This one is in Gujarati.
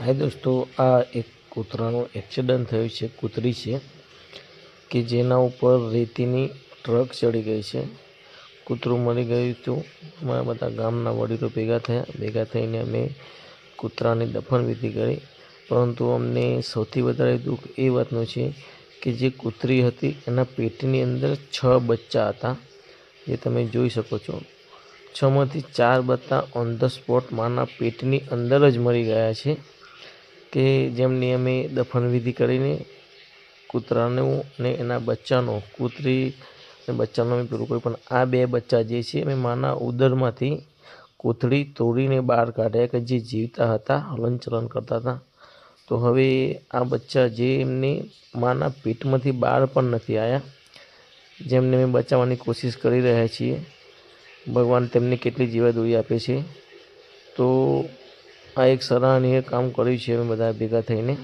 હાય દોસ્તો, આ એક કૂતરાનું એક્સિડન્ટ થયું છે, કૂતરી છે, કે જેના ઉપર રેતીની ટ્રક ચડી ગઈ છે. કૂતરું મરી ગયું હતું અમારા બધા ગામના વડીલો ભેગા થયા. ભેગા થઈને અમે કૂતરાની દફનવિધિ કરી. પરંતુ અમને સૌથી વધારે દુઃખ એ વાતનું છે કે જે કૂતરી હતી, એના પેટની અંદર છ બચ્ચા હતા, જે તમે જોઈ શકો છો. છમાંથી ચાર બચ્ચા ઓન ધ સ્પોટ માના પેટની અંદર જ મરી ગયા છે. કે જેમની અમે દફનવિધિ કરીને કૂતરાનું અને એના બચ્ચાનો, કૂતરી અને બચ્ચાનો અમે પેલું કોઈ પણ આ બે બચ્ચા જે છે અમે માના ઉદરમાંથી કોથળી તોડીને બહાર કાઢ્યા કે જે જીવતા હતા, હલનચલન કરતા હતા. તો હવે આ બચ્ચા જે એમને માના પેટમાંથી બહાર પણ નથી આવ્યા જેમને અમે બચાવવાની કોશિશ કરી રહ્યા છીએ, ભગવાન તેમને કેટલી જીવાદોરી આપે છે. તો આ એક સરાહનીય કામ કર્યું છે અમે બધા ભેગા થઈને.